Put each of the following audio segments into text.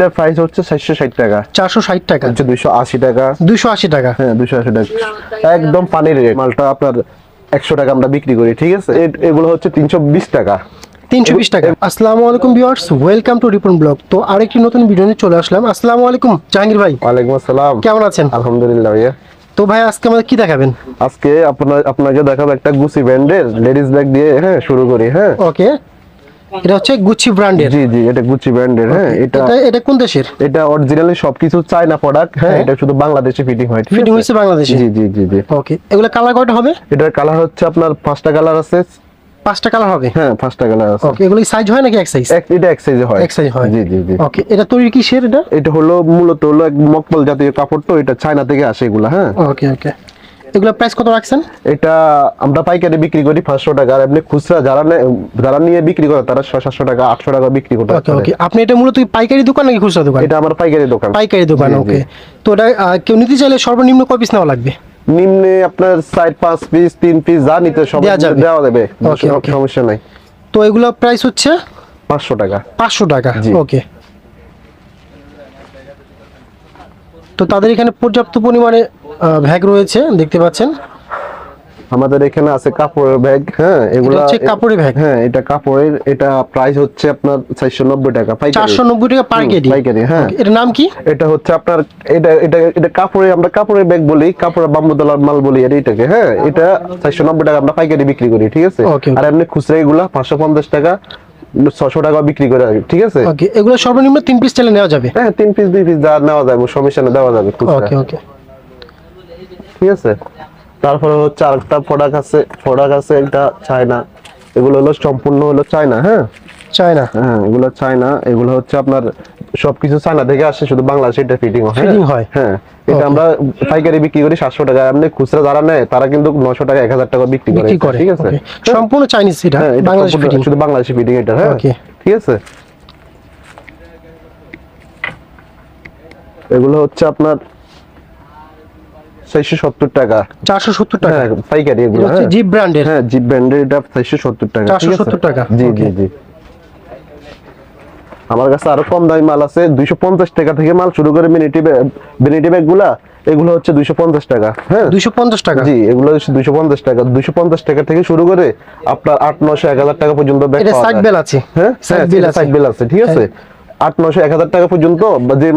এটার প্রাইস হচ্ছে চারশো ষাট টাকা। চারশো ষাট টাকা। হচ্ছে দুইশো আশি টাকা। দুইশো আশি টাকা। হ্যাঁ দুইশো আশি টাকা। একদম পানির রেট মালটা আপনার একশো টাকা আমরা বিক্রি করি ঠিক আছে? এগুলো হচ্ছে তিনশো বিশ টাকা। তিনশো বিশ টাকা। আসসালামু আলাইকুম viewers welcome to Ripon blog তো আরেকটি নতুন ভিডিও নিয়ে চলে আসলাম। আসসালামু আলাইকুম জাহাঙ্গীর ভাই। ওয়ালাইকুম আসসালাম। কেমন আছেন? আলহামদুলিল্লাহ ভাইয়া। তো ভাই আজকে আমাদের কি দেখাবেন? আজকে আপনার আপনাকে দেখাবো একটা গুচি ব্র্যান্ডের লেডিস ব্যাগ দিয়ে হ্যাঁ শুরু করি হ্যাঁ। ওকে এটা হচ্ছে গুচি ব্র্যান্ডের জি জি এটা গুচি ব্র্যান্ডের হ্যাঁ এটা এটা কোন দেশের? এটা অরিজিনালি সবকিছু চায়না প্রোডাক্ট হ্যাঁ হ্যাঁ। এটা শুধু বাংলাদেশে ফিটিং হয় ফিটিং হয়েছে বাংলাদেশে? জি জি জি জি। ওকে এগুলো কালার কয়টা হবে? এটার কালার হচ্ছে আপনার পাঁচটা কালার আছে। পাঁচটা কালার হবে? হ্যাঁ পাঁচটা কালার আছে। ওকে এগুলো সাইজ হয় নাকি এক সাইজ এক- এটা এক সাইজে হয়। এক size হয়। জি জি জি। ওকে এটা তৈরি কিসের এটা? এটা হলো মূলত হলো এক মকমল জাতীয় কাপড় তো এটা চায়না থেকে আসে এগুলা হ্যাঁ। ওকে ওকে এগুলো প্রাইস কত রাখছেন? এটা আমরা পাইকারি বিক্রি করি পাঁচশো টাকা আর এমনি খুচরা যারা যারা নিয়ে বিক্রি করে তারা ছয় সাতশো টাকা আটশো টাকা বিক্রি করতে ওকে ওকে আপনি এটা মূলত পাইকারি দোকান নাকি খুচরা দোকান? এটা আমার পাইকারি দোকান। পাইকারি দোকান। ওকে তো এটা কেউ নিতে চাইলে সর্বনিম্ন কয় পিস নেওয়া লাগবে? নিম্নে আপনার চার পাঁচ পিস তিন পিস যা নিতে সব দেওয়া যাবে. সমস্যা নাই। তো এগুলো প্রাইস হচ্ছে? পাঁচশো টাকা। পাঁচশো টাকা ওকে তো তাদের এখানে পর্যাপ্ত পরিমাণে ভ্যাগ রয়েছে দেখতে পাচ্ছেন। আমাদের এখানে আছে কাপড়ের ব্যাগ হ্যাঁ এগুলো হচ্ছে কাপড়ের bag? হ্যাঁ এটা কাপড়ের এটা প্রাইস হচ্ছে আপনার চারশো নব্বই টাকা পাইকারি। চারশো নব্বই টাকা পার কেজি। পাইকারি, হ্যাঁ। এটার নাম কি? এটা হচ্ছে আপনার এটা এটা এটা কাপড়ের আমরা কাপড়ের ব্যাগ বলি কাপড়ের বাম্বুদলার মাল বলি আর এটাকে হ্যাঁ এটা চারশো নব্বই টাকা আমরা পাইকারি বিক্রি করি ঠিক আছে. আর এমনি খুচরা এগুলা পাঁচশো পঞ্চাশ টাকা ছশো টাকা বিক্রি করে ঠিক আছে? ওকে এগুলো সর্বনিম্ন তিন পিস চাইলে নেওয়া যাবে? হ্যাঁ তিন পিস দুই পিস যা নেওয়া যাবে সমস্যা নেই দেওয়া যাবে ওকে ওকে ঠিক আছে? তারপরে হচ্ছে আরেকটা প্রোডাক্ট আছে প্রোডাক্ট আছে এটা চায়না এগুলো হলো সম্পূর্ণ হলো চায়না হ্যাঁ? চায়না হ্যাঁ এগুলো চায়না এগুলো হচ্ছে আপনার সবকিছু চায়না থেকে আসে শুধু বাংলাদেশে এটা ফিটিং হয় Fitting হয়? হ্যাঁ এটা আমরা পাইকারি বিক্রি করি সাতশো টাকা এমনি খুচরা যারা নেয় তারা কিন্তু নশো টাকা এক হাজার টাকা বিক্রি করে। ঠিক আছে? সম্পূর্ণ চাইনিজ এটা হ্যাঁ বাংলাদেশ ফিটিং শুধু বাংলাদেশি ফিটিং এটা হ্যাঁ. ঠিক আছে? এগুলো হচ্ছে আপনার চারশো সত্তর টাকা। চারশো সত্তর টাকা? হ্যাঁ পাইকারি এগুলো হচ্ছে হ্যাঁ। জিপ ব্র্যান্ডের হ্যাঁ জিপ ব্র্যান্ডের এটা চারশো সত্তর টাকা আছে? 470 টাকা, জি জি জি। আমার কাছে আরও কম দামি মাল আছে দুইশো পঞ্চাশ টাকা থেকে মাল শুরু করে মিনিটি মিনিটি ব্যাগগুলা এগুলো হচ্ছে দুইশো পঞ্চাশ টাকা হ্যাঁ। দুইশো পঞ্চাশ টাকা? জি এগুলো হচ্ছে দুইশো পঞ্চাশ টাকা। দুইশো পঞ্চাশ টাকা থেকে শুরু করে আপনার আট নশো এক হাজার টাকা পর্যন্ত ব্যাগ এটা সাইড বেল আছে। হ্যাঁ সাইড বেল আছে। ঠিক আছে? আট নশো এক হাজার টাকা পর্যন্ত যে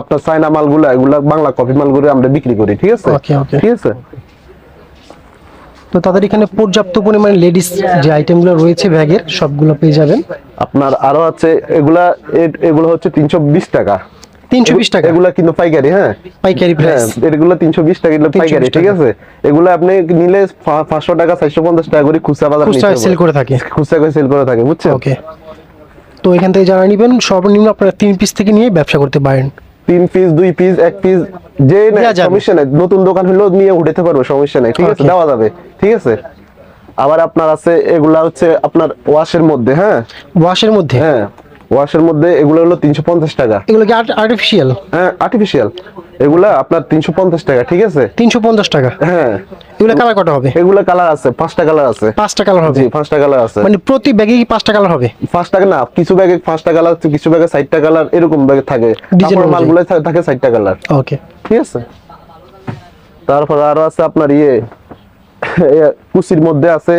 আপনার চায়না মালগুলা এগুলা বাংলা কপি মালগুলো আমরা বিক্রি করি ঠিক আছে. ঠিক আছে? তো তাদের এখানে পর্যাপ্ত পরিমাণে লেডিস যে আইটেমগুলো রয়েছে ব্যাগের সবগুলো পেয়ে যাবেন। আপনার আরও আছে এগুলা এগুলো হচ্ছে তিনশো বিশ টাকা। তিনশো বিশ টাকা? এগুলা কিন্তু পাইকারি হ্যাঁ? পাইকারি হ্যাঁ প্রাইস এগুলো তিনশো বিশ টাকা এগুলো পাইকারি ঠিক আছে? এগুলো আপনি নিলে পাঁচশো টাকা চারশো পঞ্চাশ টাকা করে খুচরা বাজার। সেল করে থাকে। খুচরা করে সেল করে থাকে বুঝছেন? ওকে তো এখান থেকে যারা নেবেন সর্বনিম্ন আপনারা তিন পিস থেকে নিয়ে ব্যবসা করতে পারেন। তিন পিস দুই পিস এক পিস যে। সমস্যা নাই। নতুন দোকান হলেও নিয়ে উঠাতে পারব সমস্যা নাই। ঠিক আছে দেওয়া যাবে। ঠিক আছে? আবার আপনার আছে এগুলা হচ্ছে আপনার ওয়াশের মধ্যে হ্যাঁ? ওয়াশের মধ্যে? হ্যাঁ ওয়াশের মধ্যে এগুলো হলো তিনশো পঞ্চাশ টাকা। এগুলো কি আর্টিফিশিয়াল হ্যাঁ আর্টিফিশিয়াল এগুলা আপনার তিনশো পঞ্চাশ টাকা ঠিক আছে? তিনশো পঞ্চাশ টাকা। হ্যাঁ। এগুলো কালার কটা হবে? এগুলা কালার আছে পাঁচটা কালার আছে। পাঁচটা কালার হবে? জি পাঁচটা কালার আছে। মানে প্রতি ব্যাগে কি পাঁচটা কালার হবে? পাঁচ না কিছু ব্যাগে পাঁচটা কালার কিছু ব্যাগে চারটা কালার এরকম ব্যাগে থাকে। কাপড়ের মালগুলো থাকে চারটা কালার ওকে ঠিক আছে? তারপর আরও আছে আপনার ইয়ে কুচির মধ্যে আছে।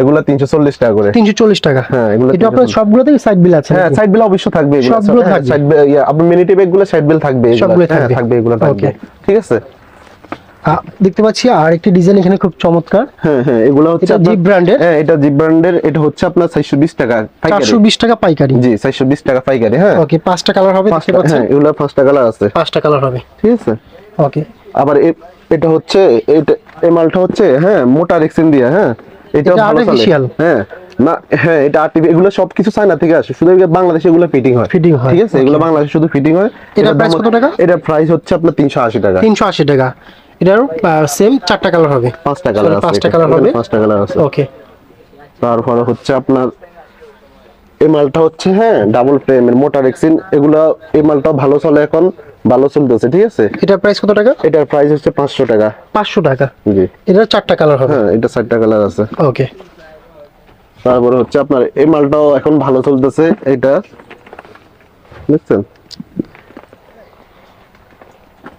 এগুলা তিনশো চল্লিশ টাকা করে। তিনশো চল্লিশ টাকা? হ্যাঁ, এগুলো এটা আপনার 340 সাইড বিল আছে হ্যাঁ সাইড বেল অবশ্য থাকবে এগুলো। সবগুলো হ্যাঁ, থাকবে? bill, ইয়ে, আপনার মিনিটি ব্যাগগুলো সাইড বেল থাকবে সবগুলো হ্যাঁ, থাকবে। এগুলো থাকবে। ঠিক আছে? দেখতে পাচ্ছি আর একটি ডিজাইন এখানে খুব চমৎকার। হ্যাঁ হ্যাঁ এগুলো হচ্ছে এটা? হ্যাঁ এটা জিপ ব্র্যান্ডের এটা হচ্ছে আপনার টাকা পাইকারি। চারশো টাকা পাইকারি। জি চারশো বিশ টাকা পাইকারি হ্যাঁ। ওকে পাঁচটা কালার হবে দেখতে পাঁচটা পাচ্ছেন? হ্যাঁ এগুলো পাঁচটা কালার আছে। পাঁচটা কালার হবে। ঠিক আছে। ওকে আবার এটা হচ্ছে এটা এই মালটা হচ্ছে হ্যাঁ মোটা রেক্সিন দিয়ে হ্যাঁ। এটা এটা ভালো চলে। হ্যাঁ না হ্যাঁ এটা এগুলো সবকিছু চায়না থেকে আসে। শুধু বাংলাদেশে এগুলো ফিটিং হয়। Fitting হয়, ঠিক আছে এগুলো বাংলাদেশে শুধু ফিটিং হয়। দাম price কত টাকা? এটার প্রাইস হচ্ছে আপনার তিনশো আশি টাকা। তিনশো আশি টাকা। এটারও সেম চারটা কালার হবে। পাঁচটা কালার আছে পাঁচটা কালার হবে। পাঁচটা কালার আছে। ওকে তারপরে হচ্ছে আপনার এই মালটা হচ্ছে হ্যাঁ ডাবল ফ্রেমের মোটা রেক্সিন এগুলো এই মালটা ভালো চলে এখন ভালো চলতেছে ঠিক আছে? এটার প্রাইস কত টাকা? এটার প্রাইস হচ্ছে পাঁচশো টাকা। পাঁচশো টাকা? জি। এটার চারটা কালার হবে? হ্যাঁ এটা চারটা কালার আছে। ওকে তারপরে হচ্ছে আপনার এই মালটাও এখন ভালো চলতেছে এটা। বুঝছেন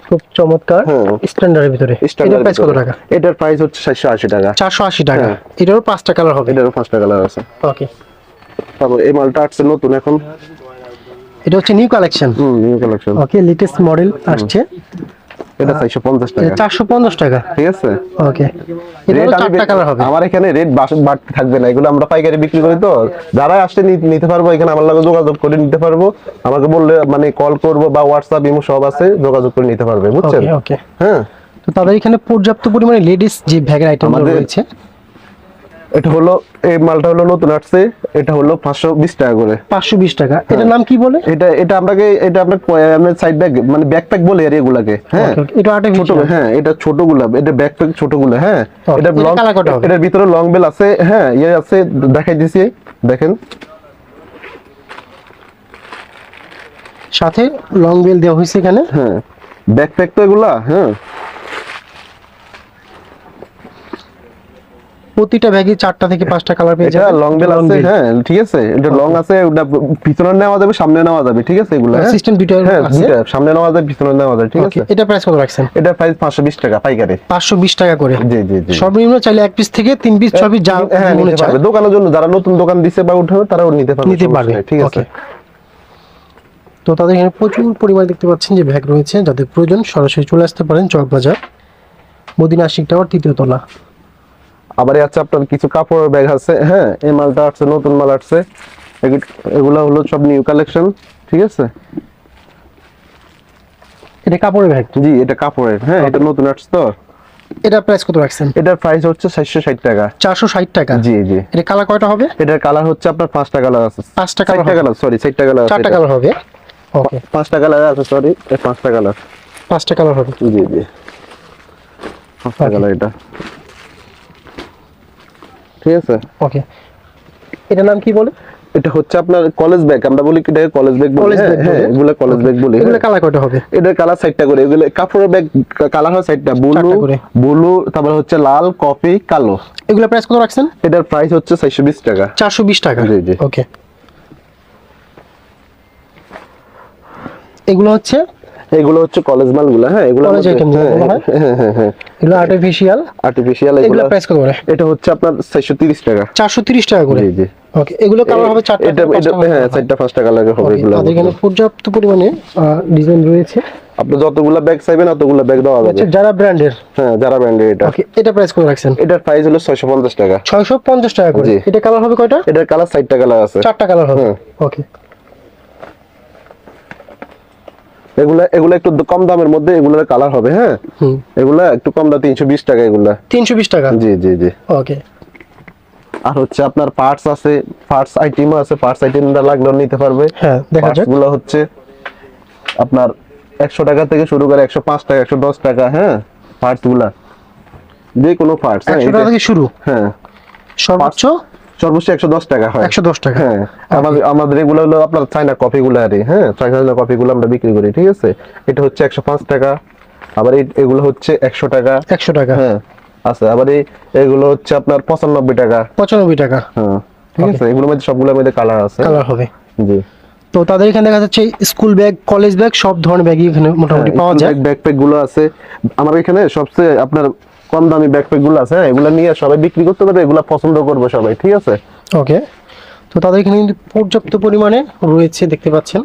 খুব চমৎকার। স্ট্যান্ডার্ডের ভিতরে। এটার প্রাইস কত টাকা? এটার প্রাইস হচ্ছে সাতশো আশি টাকা। চারশো আশি টাকা। এটারও পাঁচটা কালার হবে? এটারও পাঁচটা কালার আছে। ওকে তারপর এই মালটা আসছে নতুন এখন। এটা হচ্ছে new collection hmm new collection okay latest model আসছে। এটা চারশো পঞ্চাশ টাকা। চারশো পঞ্চাশ টাকা। ঠিক আছে? ওকে রেট আমি হবে। আমার এখানে রেট বাড়তে থাকবে না। এগুলো আমরা পাইকারি বিক্রি করি তো। যারা আসতে নিতে পারব এখানে আমার লগে যোগাযোগ করে নিতে পারব। আমাকে বললে মানে কল করব বা হোয়াটসঅ্যাপ ইমো সব আছে যোগাযোগ করে নিতে পারবে। বুঝছেন? ওকে ওকে হ্যাঁ। তো তাদের এখানে পর্যাপ্ত পরিমাণে লেডিস যে ভ্যাগের আইটেম রয়েছে এটা হলো এই মালটা হলো নতুন আসছে এটা হলো পাঁচশো বিশ টাকা করে। পাঁচশো বিশ টাকা। হ্যাঁ। এটার নাম কি বলে? এটা এটা আপনাকে এটা আপনার সাইড ব্যাগ মানে ব্যাকপ্যাক বলে আর এগুলাকে। হ্যাঁ। okay. এটা ছোট হ্যাঁ এটা ছোটগুলা এটা ব্যাকপ্যাক ছোটগুলা হ্যাঁ। এটা লং এটার ভিতরে লং বেল আছে হ্যাঁ ইয়ে আছে দেখাই দিছি দেখেন। সাথে লং বেল দেওয়া হয়েছে এখানে। হ্যাঁ। ব্যাকপ্যাক তো এগুলা হ্যাঁ। প্রতিটা ব্যাগে চারটা থেকে পাঁচটা কালার পেয়ে যাবেন। লং বেল আছে হ্যাঁ ঠিক আছে এটা লং আছে ওটা পিছনে নেওয়া যাবে সামনে নেওয়া যাবে ঠিক আছে এগুলা হ্যাঁ? System দুইটা হ্যাঁ আছে? সামনে নেওয়া যাবে পিছনে নেওয়া যাবে ঠিক আছে? এটা প্রাইস কত রাখছেন? এটা প্রাইস পাঁচশো বিশ টাকা পাইকারি। পাঁচশো বিশ টাকা করে। জি জি জি। সর্বনিম্ন চাইলে এক পিস থেকে তিন পিস ছয় পিস যা হ্যাঁ মনে পারবে। দোকানের জন্য যারা নতুন দোকান দিছে বা উঠে তারাও নিতে পারবে নিতে পারবে। ঠিক আছে? তো তাদের এখানে প্রচুর পরিমাণে দেখতে পাচ্ছেন যে ব্যাগ রয়েছে যাদের প্রয়োজন সরাসরি চলে আসতে পারেন চকবাজার মদিনা আশিক টাওয়ার তৃতীয় তলা। আবার আছে আপনার কিছু কাপড়ের ব্যাগ আছে হ্যাঁ এই মালটা আসছে নতুন মাল আসছে। এগু- এগুলা হলো সব নিউ কালেকশন ঠিক আছে? এটা কাপড়ের ব্যাগ জি এটা কাপড়ের হ্যাঁ এটা নতুন আসছে তো। এটা প্রাইস কত রাখছেন? এটার প্রাইস হচ্ছে চারশো ষাট টাকা। চারশো ষাট টাকা? জি জি। এটা কালার কয়টা হবে? এটার কালার হচ্ছে আপনার পাঁচটা কালার আছে। পাঁচটা চারটা কালার সরি চারটা কালার চারটা কালার হবে? ওকে পাঁচটা কালার আছে সরি পাঁচটা কালার পাঁচটা কালার হবে। জি জি। পাঁচটা কালার এটা। ঠিক আছে? ওকে এটার নাম কি বলে? এটা হচ্ছে আপনার কলেজ ব্যাগ আমরা বলি কি এটাকে কলেজ ব্যাগ বলি। এগুলো কলেজ ব্যাগ বলি এগুলো। কালার কয়টা হবে? এটার কালার সাইডটা করে এগুলো কাপড়ের ব্যাগ কালার হয় সাইডটা ব্লু ব্লু তারপর হচ্ছে লাল কফি কালো। এগুলো প্রাইস কত রাখছেন? এটার প্রাইস হচ্ছে চারশো বিশ টাকা। চারশো বিশ টাকা? জি, জি। ওকে এগুলো হচ্ছে এগুলো হচ্ছে কলেজ মালগুলো হ্যাঁ? এগুলো item যেগুলো হয়। হ্যাঁ? হ্যাঁ হ্যাঁ এগুলো আর্টিফিশিয়াল আর্টিফিশিয়াল এগুলো প্রাইস কত করে? এটা হচ্ছে আপনার চারশো তিরিশ টাকা। চারশো তিরিশ টাকা করে? জি জি। ওকে এগুলো কালার হবে চারটা এটা এটা হ্যাঁ চারটা পাঁচটা কালার হবে এগুলো তাদের এখানে পর্যাপ্ত পরিমাণে ডিজাইন রয়েছে। আপনি যতগুলো ব্যাগ চাইবেন অতগুলো ব্যাগ দেওয়া আচ্ছা যারা ব্র্যান্ডের হ্যাঁ যারা ব্র্যান্ডের এটা। ওকে এটা প্রাইস কত রাখছেন? এটার প্রাইস হলো ছয়শো পঞ্চাশ টাকা। ছয়শো পঞ্চাশ টাকা করে। এটা কালার হবে কয়টা? এটার কালার চারটা কালার আছে। চারটা কালার হবে। হ্যাঁ। ওকে এগুলা এগুলা একটু কম দামের মধ্যে এগুলোর কালার হবে হ্যাঁ? এগুলা একটু কম দাম তিনশো বিশ টাকা এগুলা। তিনশো বিশ টাকা? জি জি জি। ওকে আর হচ্ছে আপনার পার্টস আছে পার্টস আইটেমও আছে পার্টস আইটেমটা লাগলেও নিতে পারবে। হ্যাঁ দেখা যাক। গুলো হচ্ছে আপনার একশো টাকা থেকে শুরু করে একশো পাঁচ টাকা একশো দশ টাকা হ্যাঁ? পার্টসগুলা। যে কোনো পার্টস হ্যাঁ একশো টাকা থেকে শুরু? হ্যাঁ। সর্বোচ্চ? সর্বোচ্চ একশো দশ টাকা হয়। একশো দশ টাকা। হ্যাঁ আমাদের আমাদের এগুলো হলো আপনার চাইনা কফি গুলো আরে হ্যাঁ চাইনা কফি গুলো আমরা বিক্রি করি ঠিক আছে? এটা হচ্ছে একশো পাঁচ টাকা আবার এগুলো হচ্ছে একশো টাকা। একশো টাকা। হ্যাঁ আছে আবার এগুলো হচ্ছে আপনার পঁচানব্বই টাকা। পঁচানব্বই টাকা। হ্যাঁ ঠিক আছে? এগুলোর মধ্যে সবগুলোর মধ্যে কালার আছে। কালার হবে। জি। তো তাদের এখানে দেখা যাচ্ছে স্কুল ব্যাগ কলেজ ব্যাগ সব ধরনের ব্যাগই এখানে মোটামুটি পাওয়া যায়। ব্যাকপ্যাকগুলো আছে। আমার এখানে সবচেয়ে আপনার কম দামি ব্যাকপ্যাকগুলো আছে, এগুলো নিয়ে সবাই বিক্রি করতে পারবে, এগুলো পছন্দ করবে সবাই, ঠিক আছে? ওকে তো তাদের এখানে কিন্তু পর্যাপ্ত পরিমাণে রয়েছে, দেখতে পাচ্ছেন।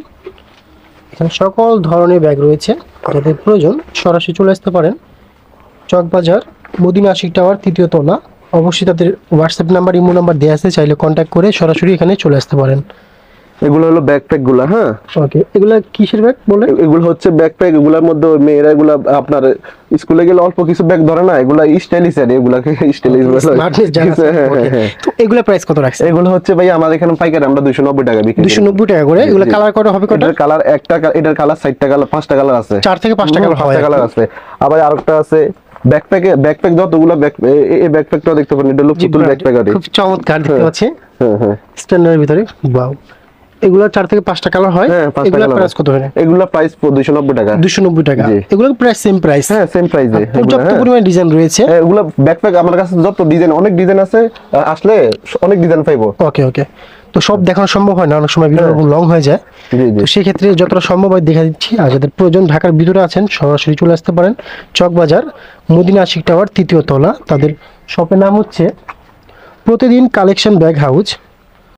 এখানে সকল ধরনের ব্যাগ রয়েছে, যাদের প্রয়োজন সরাসরি চলে আসতে পারেন। চকবাজার, মদিনা আশিক টাওয়ার, তৃতীয় তলা। অবশ্যই তাদের হোয়াটসঅ্যাপ নাম্বার ইমো নাম্বার দেওয়া আছে, চাইলে কন্ট্যাক্ট করে সরাসরি এখানে চলে আসতে পারেন। এগুলো হলো ব্যাকপ্যাকগুলো হ্যাঁ? ওকে এগুলা কিসের ব্যাগ বলে এগুলো হচ্ছে ব্যাকপ্যাক এগুলোর মধ্যে মেয়েরা এগুলা আপনার স্কুলে গেলে অল্প কিছু ব্যাগ ধরে না এগুলা স্টাইলিশ আর এগুলাকে স্টাইলিশ আছে। Okay. তো এগুলা প্রাইস কত রাখছে এগুলো হচ্ছে ভাই আমাদের এখানে পাইকারি আমরা দুইশো নব্বই টাকা বিক্রি দুশো নব্বই টাকা করে এগুলো কালার কটা হবে এটার কালার একটা এটার কালার কালার পাঁচটা কালার আছে। চার থেকে পাঁচটা colour হয় আর কি। কালার আছে। আবার আরেকটা আছে ব্যাকপ্যাকে ব্যাকপ্যাক যতগুলো ব্যাক এই ব্যাকপ্যাকটাও দেখতে পারেন এটা হলো পুতুল ব্যাকপ্যাক আর খুব চমৎকার দেখতে হ্যাঁ। পাচ্ছি। হ্যাঁ হ্যাঁ। স্ট্যান্ডার্ডের ভিতরে বাউ এগুলো চার থেকে পাঁচটা কালার হয়। হ্যাঁ এগুলো প্রাইস কত হয় এগুলা প্রাইস দুইশো নব্বই টাকা। দুশো নব্বই টাকা। জি। এগুলো প্রায় সেম প্রাইস হ্যাঁ সেম প্রাইসে পর্যাপ্ত পরিমাণে ডিজাইন রয়েছে। হ্যাঁ এগুলা ব্যাকপ্যাক আমার কাছে যত ডিজাইন অনেক ডিজাইন আছে আসলে অনেক ডিজাইন পাইবো। ওকে ওকে তো সব দেখানো সম্ভব হয় না অনেক সময় ভিডিও লং হয়ে যায়। তো সেক্ষেত্রে যতটা সম্ভব হয় দেখা দিচ্ছি। আর যাদের প্রয়োজন ঢাকার ভিতরে আছেন সরাসরি চলে আসতে পারেন। চকবাজার মদিনা আশিক টাওয়ার তৃতীয় তলা। তাদের শপের নাম হচ্ছে প্রতিদিন কালেকশন ব্যাগ হাউস।